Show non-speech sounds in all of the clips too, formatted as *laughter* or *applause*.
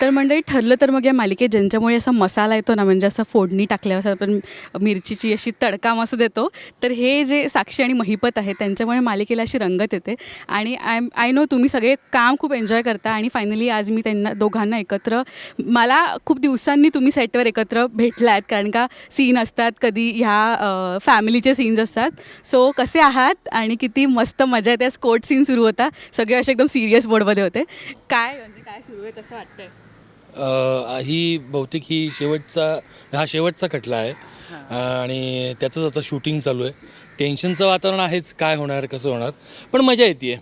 तर मंडळी ठरलं तर मग या मालिकेत ज्यांच्यामुळे असा मसाला येतो ना म्हणजे असं फोडणी टाकल्यावर आपण मिरचीची अशी तडका असं देतो. तर हे जे साक्षी आणि महिपत आहे त्यांच्यामुळे मालिकेला अशी रंगत येते. आणि आय आय नो तुम्ही सगळे काम खूप एन्जॉय करता आणि फायनली आज मी त्यांना दोघांना एकत्र मला खूप दिवसांनी तुम्ही सेटवर एकत्र भेटला आहेत कारण का सीन असतात कधी ह्या फॅमिलीचे सीन्स असतात. सो कसे आहात आणि किती मस्त मजा येते. स्पोर्ट सीन सुरू होता. सगळे असे एकदम सिरियस मोडमध्ये होते. काय म्हणजे काय सुरू आहे कसं वाटतंय? आहे ही बहुतेक ही शेवटचा हा शेवटचा खटला आहे. आणि त्याचंच आता शूटिंग चालू आहे. टेन्शनचं वातावरण आहेच काय होणार कसं होणार पण मजा येते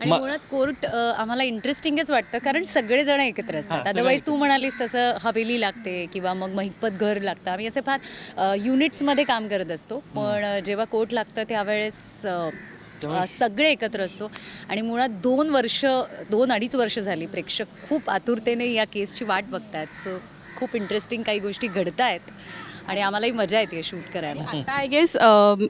आणि मुळात कोर्ट आम्हाला इंटरेस्टिंगच वाटतं कारण सगळेजण एकत्र असतात. अदरवाईज तू म्हणालीस तसं हवेली लागते किंवा मग महिपत घर लागतं. आम्ही असे फार युनिट्समध्ये काम करत असतो. पण जेव्हा कोर्ट लागतं त्यावेळेस अ, सगळे एकत्र असतो. आणि मुळात दोन वर्ष दोन अडीच वर्ष झाली प्रेक्षक खूप आतुरतेने या केसची वाट बघतायत. सो खूप इंटरेस्टिंग काही गोष्टी घडत आहेत आणि आम्हालाही मजा येते शूट करायला. आता आय गेस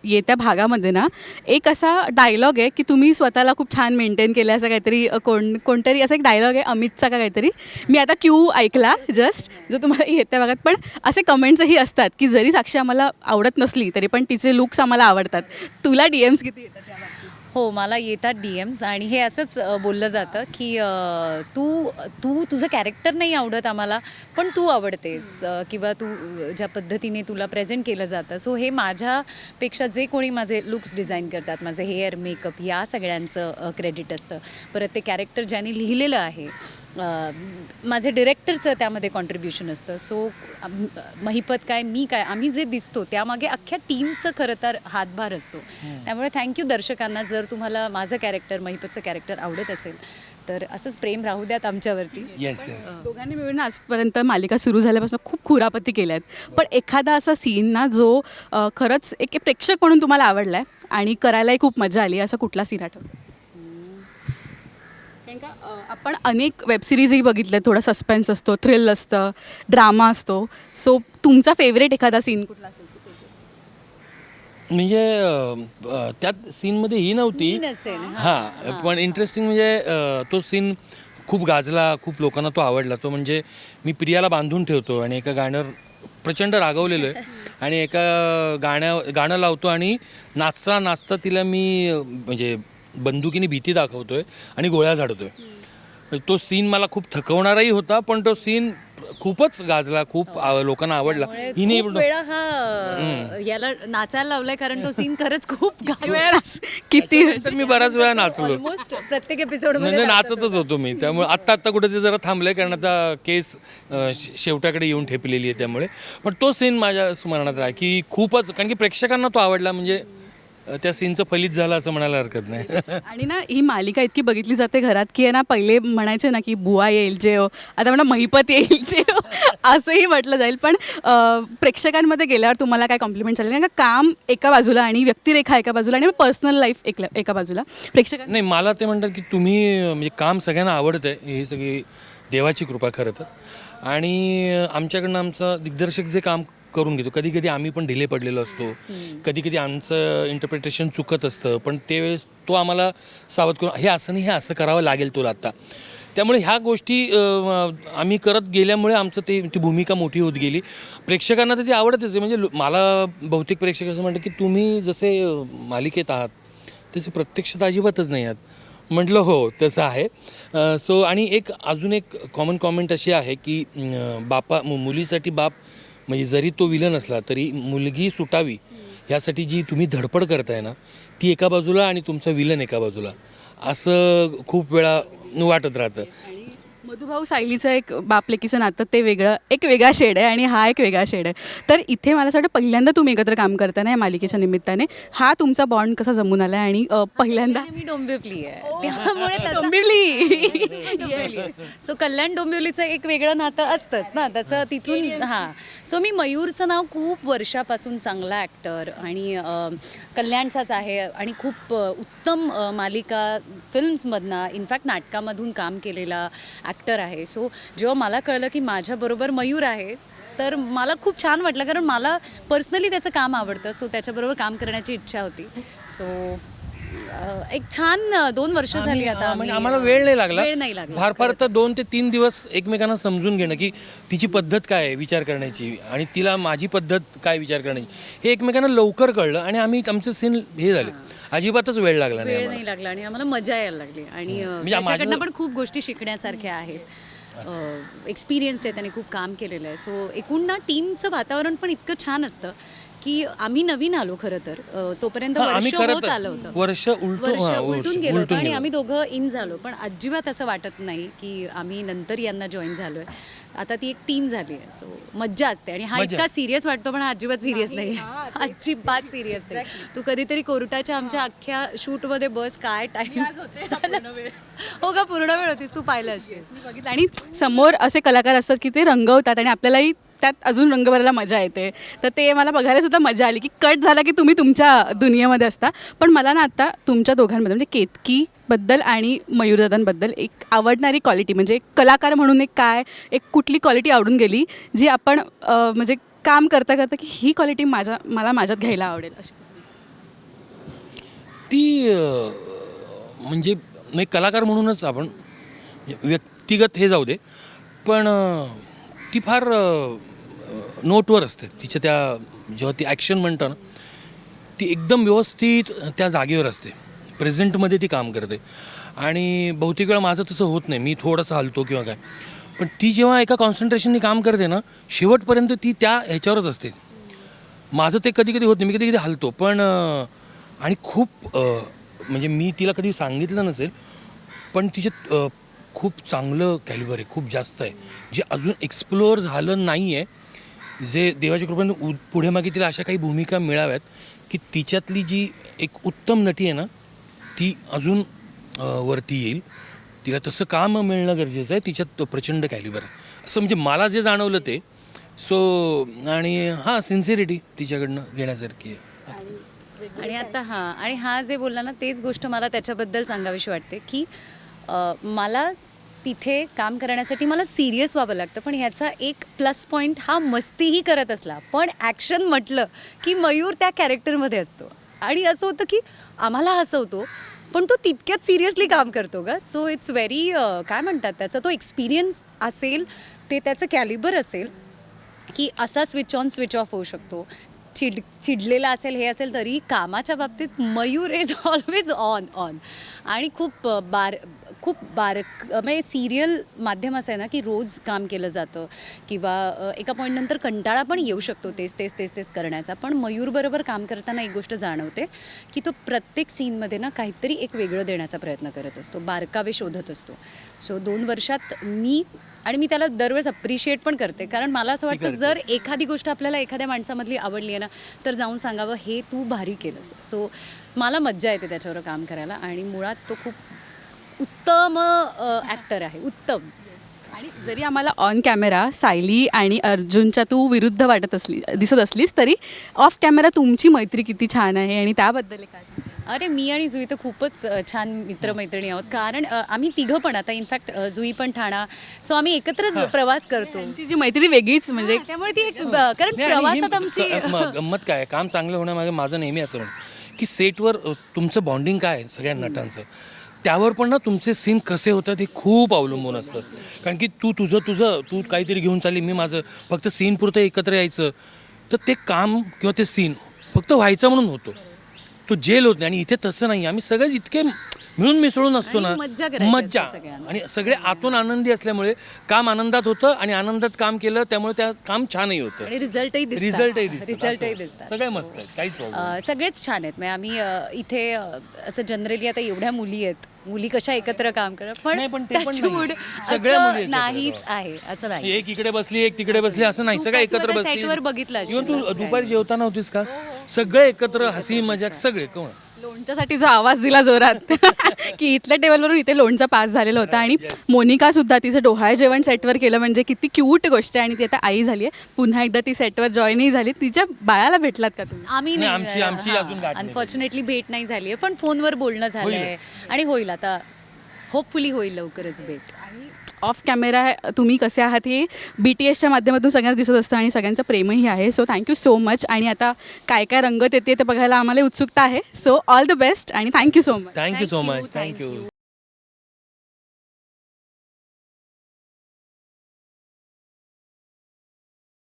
येत्या भागामध्ये ना एक असा डायलॉग आहे की तुम्ही स्वतःला खूप छान मेंटेन केलं असं काहीतरी अ, कोण कोणतरी असा एक डायलॉग आहे अमितचा का काहीतरी. मी आता क्यू ऐकला जस्ट जो तुम्हाला येत्या भागात. पण असे कमेंट्सही असतात की जरी साक्षी आम्हाला आवडत नसली तरी पण तिचे लुक्स आम्हाला आवडतात. तुला डी एम्स किती येतात? हो मला येतात डी एम्स आणि हे असंच बोललं जातं की तू तू तुझं कॅरेक्टर नाही आवडत आम्हाला पण तू आवडतेस किंवा तू ज्या पद्धतीने तुला प्रेझेंट केलं जातं. सो हे माझ्यापेक्षा जे कोणी माझे लुक्स डिझाईन करतात माझे हेअर मेकअप या सगळ्यांचं क्रेडिट असतं. परत ते कॅरेक्टर ज्यांनी लिहिलेलं आहे माझे डिरेक्टरचं त्यामध्ये कॉन्ट्रीब्युशन असतं. सो महिपत काय मी काय आम्ही जे दिसतो त्यामागे अख्ख्या टीमचं खरं तर हातभार असतो. त्यामुळे थँक्यू दर्शकांना. जर तुम्हाला माझं कॅरेक्टर महिपतचं कॅरेक्टर आवडत असेल तर असंच प्रेम राहू द्यात आमच्यावरती. येस येस दोघांनी मिळून आजपर्यंत मालिका सुरू झाल्यापासून खूप खुरापती केल्या आहेत. पण एखादा असा सीन ना जो खरंच एक प्रेक्षक म्हणून तुम्हाला आवडला आहे आणि करायलाही खूप मजा आली असा कुठला सीन आठवतो? कारण का अ, आपण अनेक वेबसिरीजही बघितल्या थोडा सस्पेन्स असतो थ्रिल असतं ड्रामा असतो. सो तुमचा फेवरेट एखादा सीन कुठला असेल? म्हणजे अ, अ, त्यात सीनमध्ये ही नव्हती. मी नसेल, हां. पण इंटरेस्टिंग म्हणजे अ, तो सीन खूप गाजला खूप लोकांना तो आवडला. तो म्हणजे मी प्रियाला बांधून ठेवतो आणि एका गाण्यावर प्रचंड रागवलेलो आहे. आणि एका गाण्या गाणं लावतो आणि नाचता नाचता तिला मी अ, म्हणजे बंदुकीने भीती दाखवतोय आणि गोळ्या झाडतोय. तो सीन मला खूप थकवणाराही होता पण तो सीन खूपच गाजला खूप लोकांना आवडला. हिने वेळा हा याला नाचायला लावलाय कारण तो सीन *laughs* खरंच खूप किती मी बऱ्याच वेळा नाचलो. प्रत्येक एपिसोड म्हणजे नाचतच होतो. मी. त्यामुळे आत्ता आत्ता कुठे ते जरा थांबलंय कारण आता केस अ, शे- शेवटाकडे येऊन ठेपलेली आहे त्यामुळे. पण तो सीन माझ्या स्मरणात राहा की खूपच कारण की प्रेक्षकांना तो आवडला म्हणजे त्या सीनचं फलित झालं असं म्हणायला हरकत नाही. *laughs* आणि ना ही मालिका इतकी बघितली जाते घरात की आहे ना पहिले म्हणायचे ना की बुवा येईल जेव. आता म्हणा महिपत येईल जेव. *laughs* असंही म्हटलं जाईल. पण प्रेक्षकांमध्ये गेल्यावर तुम्हाला काय कॉम्प्लिमेंट झाले कारण का काम एका बाजूला आणि व्यक्तिरेखा एका बाजूला आणि पर्सनल लाईफ एक एका बाजूला. प्रेक्षकां नाही मला ते म्हणतात की तुम्ही म्हणजे काम सगळ्यांना आवडतं आहे. ही सगळी देवाची कृपा खरं तर. आणि आमच्याकडनं आमचं दिग्दर्शक जे काम करून घेतो. कधी कधी आम्ही पण ढिले पडलेलो असतो. कधी कधी आमचं इंटरप्रिटेशन चुकत असतं. पण त्यावेळेस तो आम्हाला सावध करून हे असं नाही हे असं करावं लागेल तुला आता. त्यामुळे ह्या गोष्टी आम्ही करत गेल्यामुळे आमचं ते ती भूमिका मोठी होत गेली. प्रेक्षकांना तर ती आवडतच आहे. म्हणजे मला बहुतेक प्रेक्षक असं म्हणतात की तुम्ही जसे मालिकेत आहात तसे प्रत्यक्षात अजिबातच नाही आहेत. म्हटलं हो तसं आहे. सो आणि एक अजून एक कॉमन कॉमेंट अशी आहे की बापा मु- मुलीसाठी बाप म्हणजे जरी तो विलन असला तरी मुलगी सुटावी यासाठी जी तुम्ही धडपड करताय ना ती एका बाजूला आणि तुमचं विलन एका बाजूला. असं खूप वेळा वाटत राहतं. मधुभाऊ सायलीचं एक बापलेकीचं नातं ते वेगळं एक वेगळा शेड आहे आणि हा एक वेगळा शेड आहे. तर इथे मला असं वाटतं पहिल्यांदा तुम्ही एकत्र काम करताना या मालिकेच्या निमित्ताने. हा तुमचा बॉन्ड कसा जमून आला आहे आणि अं, पहिल्यांदा मी डोंबिवली आहे. त्यामुळे *laughs* त्याचा डोंबिवली. सो कल्याण डोंबिवलीचं एक वेगळं नातं असतंच ना तसं तिथून हां. सो मी मयूरचं नाव खूप वर्षापासून चांगला ॲक्टर आणि अं, कल्याणचाच आहे आणि खूप अं, उत्तम अं, मालिका फिल्म्समधनं इनफॅक्ट नाटकामधून काम केलेला ॲक्टर आहे. सो जेव्हा मला कळलं की माझ्याबरोबर मयूर आहे तर मला खूप छान वाटलं कारण मला पर्सनली त्याचं काम आवडतं. सो त्याच्याबरोबर काम करण्याची इच्छा होती. सो अ, एक छान दोन वर्ष झाली आता म्हणजे आम्ही, आम्हाला वेळ नाही लागला. वेळ नाही लागला. फार फार तर दोन ते तीन दिवस एकमेकांना समजून घेणं की तिची पद्धत काय आहे विचार करण्याची आणि तिला माझी पद्धत काय विचार करण्याची हे एकमेकांना लवकर कळलं आणि आम्ही आमचं सीन हे झाले. अजिबातच वेळ लागला नाही वेळ. नाही लागला आणि आम्हाला मजा यायला लागली आणि अ, म्हणजे त्याच्याकडनं पण खूप गोष्टी शिकण्यासारख्या आहेत. एक्सपिरियन्स आहे त्यांनी खूप काम केलेलं आहे. सो एकूण ना टीमचं वातावरण पण इतकं छान असतं. की आम्ही नवीन आलो खरं तर. तोपर्यंत हा, आम्ही वर्ष खरं होत तर आलं होतं. वर्ष उलटून वर्ष हा, उलटून गेलो होतो उलटून आणि गेलो. आम्ही दोघं इन झालो. पण अजिबात असं वाटत नाही की आम्ही नंतर यांना जॉईन झालोय. आता ती एक टीम झाली आहे. सो मज्जा असते. आणि हा मजा. इतका सिरियस वाटतो पण हा अजिबात सिरियस नाही. *laughs* अजिबात सिरियस नाही. तू कधीतरी कोर्टाच्या आमच्या अख्ख्या शूटमध्ये बस. काय टाइम हो का पूर्ण वेळ होतीस तू पाहिलं असेल मी बघितलं. आणि समोर असे कलाकार असतात की ते रंगवतात आणि आपल्यालाही त्यात अजून रंग भरायला मजा येते. तर ते मला बघायला सुद्धा मजा आली की कट झाला की तुम्ही तुमच्या दुनियेमध्ये असता. पण मला ना आता तुमच्या दोघांमध्ये म्हणजे केतकी बद्दल आणि मयूरदादांबद्दल एक आवडणारी क्वालिटी म्हणजे एक कलाकार म्हणून एक काय एक कुठली क्वालिटी आवडून गेली जी आपण म्हणजे काम करता करता की ही क्वालिटी माझ्या मला माझ्यात घ्यायला आवडेल अशी. ती म्हणजे नाही कलाकार म्हणूनच आपण म्हणजे व्यक्तिगत हे जाऊ दे. पण ती फार नोटवर असते. तिच्या त्या जेव्हा ती ॲक्शन म्हणतं ना ती एकदम व्यवस्थित त्या जागेवर असते. प्रेझेंटमध्ये ती काम करते. आणि बहुतेक वेळा माझं तसं होत नाही. मी थोडंसं हलतो किंवा काय. पण ती जेव्हा एका कॉन्सन्ट्रेशनने काम करते ना शेवटपर्यंत ती त्या ह्याच्यावरच असते. माझं ते कधी कधी होत नाही. मी कधी कधी हलतो. पण आणि खूप म्हणजे मी तिला कधी सांगितलं नसेल पण तिचे खूप चांगलं कॅलिबर आहे. खूप जास्त आहे. जे अजून एक्सप्लोअर झालं नाही आहे जे देवाच्या कृपेने उ पुढे मागे तिला अशा काही भूमिका मिळाव्यात की तिच्यातली जी एक उत्तम नटी आहे ना ती अजून वरती येईल. तिला तसं काम मिळणं गरजेचं आहे तिच्यात प्रचंड कॅलिबर आहे. असं म्हणजे मला जे जाणवलं ते सो आणि हां सिन्सिरिटी तिच्याकडनं घेण्यासारखी आहे. आणि आता हां आणि हा जे बोलला ना तेच गोष्ट मला त्याच्याबद्दल सांगावीशी वाटते की मला तिथे काम करण्यासाठी मला सिरियस व्हावं लागतं. पण ह्याचा एक प्लस पॉईंट हा मस्तीही करत असला. पण ॲक्शन म्हटलं की मयूर त्या कॅरेक्टरमध्ये असतो. आणि असं होतं की आम्हाला हसवतो पण तो तितक्याच सिरियसली काम करतो का सो इट्स व्हेरी काय म्हणतात त्याचा? तो एक्सपिरियन्स असेल ते त्याचं कॅलिबर असेल की असा स्विच ऑन स्विच ऑफ होऊ शकतो. चिड चिडलेला असेल हे असेल तरी कामाच्या बाबतीत Mayur is always on on आणि खूप बार खूप बारक म्हणजे सिरियल माध्यम असं आहे ना की रोज काम केलं जातं किंवा एका पॉईंटनंतर कंटाळा पण येऊ शकतो तेच तेच तेच तेच करण्याचा. पण मयूरबरोबर काम करताना एक गोष्ट जाणवते की तो प्रत्येक सीनमध्ये ना काहीतरी एक वेगळं देण्याचा प्रयत्न करत असतो बारकावे शोधत असतो. सो दोन वर्षात मी आणि मी त्याला दरवेळेस अप्रिशिएट पण करते. कारण मला असं वाटतं जर एखादी गोष्ट आपल्याला एखाद्या माणसामधली आवडली आहे ना तर जाऊन सांगावं हे तू भारी केलंस. सो मला मज्जा येते त्याच्यावर काम करायला आणि मुळात तो खूप उत्तम ॲक्टर आहे. उत्तम. आणि जरी आम्हाला ऑन कॅमेरा सायली आणि अर्जुनच्या तू विरुद्ध वाटत असली दिसत असलीस तरी ऑफ कॅमेरा तुमची मैत्री किती छान आहे आणि त्याबद्दल काय? अरे मी आणि जुई तर खूपच छान मित्रमैत्रिणी आहोत. कारण आम्ही तिघं पण आता इनफॅक्ट जुई पण ठाणा. सो आम्ही एकत्रच प्रवास करतो. त्यांची जी मैत्री वेगळीच म्हणजे हा, त्यामुळे ती एक कारण प्रवासात आमची गंमत काय? काम चांगलं होण्यामागे माझं नेहमी असं की सेटवर तुमचं बॉन्डिंग काय आहे सगळ्या नटांचं? त्यावर पण ना तुमचे सीन कसे होतात हे खूप अवलंबून असतं. कारण की तू तुझं तुझं तू काहीतरी घेऊन चालली मी माझं. फक्त सीन पुरतं एकत्र यायचं. तर ते काम किंवा ते सीन फक्त व्हायचं म्हणून होतो. तो जेल होत नाही आणि इथे तसं नाही. आम्ही सगळेच इतके मिळून मिसळून असतो ना. आणि मज्जा करायची मज्जा. असते सगळ्यांना. आणि सगळे आतून आनंदी असल्यामुळे काम आनंदात होतं आणि आनंदात काम केलं त्यामुळे त्या काम छानही होतं. आणि रिझल्टही दिसतात. रिझल्टही दिसतात रिझल्टही असं. दिसतात. सगळे मस्त आहेत काहीच problem नाही. अ, सगळेच छान आहेत. म्हणजे आम्ही अ, इथे अ, असं जनरली आता एवढ्या मुली आहेत. मुली कशा एकत्र काम करतात? पण नाही, पण ते पण touch wood नाहीये. सगळ्या मुली असं एकत्र नाहीच आहे. असं नाही. एक इकडे बसली एक तिकडे बसली असं नाही. सगळे तू एकत्र बसली. set वर बघितलं तू दुपारी जेवताना होतीस का? सगळे एकत्र हसी मजाक सगळे कोण? लोणच्यासाठी जो आवाज दिला जोरात *laughs* की इथल्या टेबलवरून इथे लोणचा पास झालेला होता. आणि मोनिका सुद्धा तिचं डोहाळे जेवण सेटवर केलं म्हणजे किती क्यूट गोष्ट आहे. आणि ती आता आई झाली आहे. पुन्हा एकदा ती सेटवर जॉईनही झाली. तिच्या बाळाला भेटलात का तुम्ही? आम्ही नाही, आमची- आमची अजून गाठ नाही अनफॉर्च्युनेटली भेट नाही झाली आहे. पण फोनवर बोलणं झालंय. आणि होईल आता. होपफुली होईल लवकरच भेट. ऑफ कॅमेरा तुम्ही कसे आहात हे बी टी एसच्या माध्यमातून सगळ्यांना दिसत असतं आणि सगळ्यांचं प्रेमही आहे. सो थँक्यू सो मच आणि आता काय काय रंगत येते ते बघायला आम्हाला उत्सुकता आहे. सो ऑल द बेस्ट आणि thank you so much thank you so much thank you